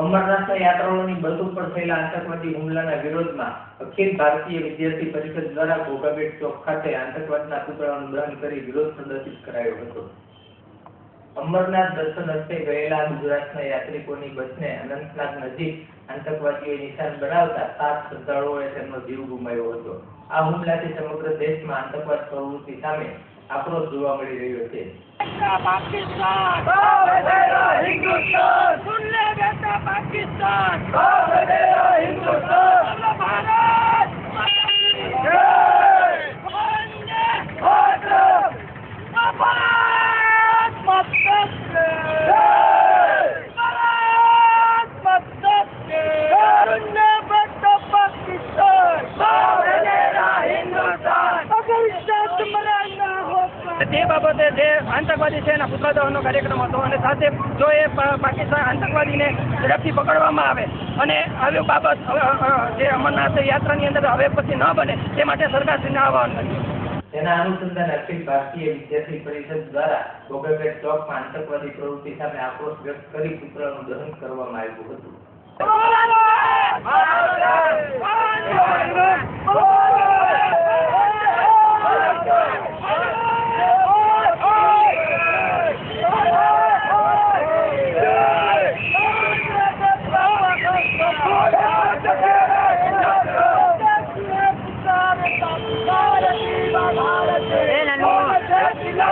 અમરનાથના યાત્રાઓની બંદૂક પર થયેલા આતંકવાદી હુમલાના વિરોધમાં અખિલ ભારતીય વિદ્યાર્થી પરિષદ દ્વારા ઘોઘાબેટ ચોક ખાતે આતંકવાદના પુતળાનું દહન કરી વિરોધ પ્રદર્શિત કરાયો હતો. અમરનાથ દર્શન અર્થે ગયેલા ગુજરાતના યાત્રિકોની બસને અનંતનાગ નજીક આતંકવાદીઓએ નિશાન બનાવતા સાત શ્રદ્ધાળુઓએ તેમનો જીવ ગુમાવ્યો હતો. આ હુમલાથી સમગ્ર દેશમાં આતંકવાદ પ્રવૃત્તિ સામે આક્રોશ જોવા મળી રહ્યો છે. પાકિસ્તાન Pakistan! તે બાબતે જે આતંકવાદી છે એના પુતળા દહનનો કાર્યક્રમ હતો અને સાથે જો એ પાકિસ્તાન આતંકવાદીને ઝડપથી પકડવામાં આવે અને આવી બાબત જે અમરનાથ યાત્રાની અંદર હવે પછી ન બને તે માટે સરકારશ્રીને આહવાન કર્યું. તેના અનુસંધાને અખિલ ભારતીય વિદ્યાર્થી પરિષદ દ્વારા ગોગાબેટ ચોકમાં આતંકવાદી પ્રવૃત્તિ સામે આક્રોશ વ્યક્ત કરી પુત્રનું દહન કરવામાં આવ્યું હતું.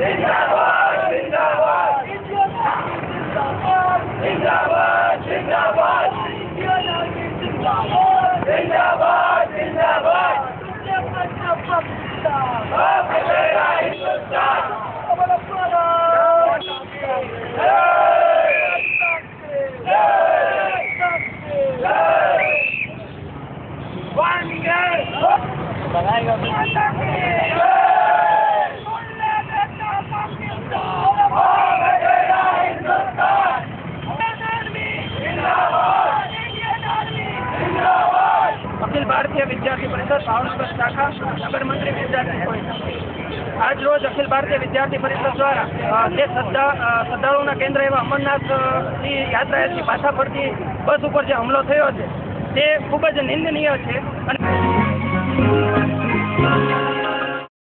हिंद Bye. અખિલ ભારતીય વિદ્યાર્થી પરિષદ ભાવનગર શાખા નગરમંત્રી વિદ્યાર્થી આજ રોજ અખિલ ભારતીય વિદ્યાર્થી પરિષદ દ્વારા જે શ્રદ્ધા શ્રદ્ધાળુઓના કેન્દ્ર એવા અમરનાથ અ, ની યાત્રાએથી પાછા ફરતી બસ ઉપર જે હુમલો થયો છે તે ખૂબ જ નિંદનીય છે અને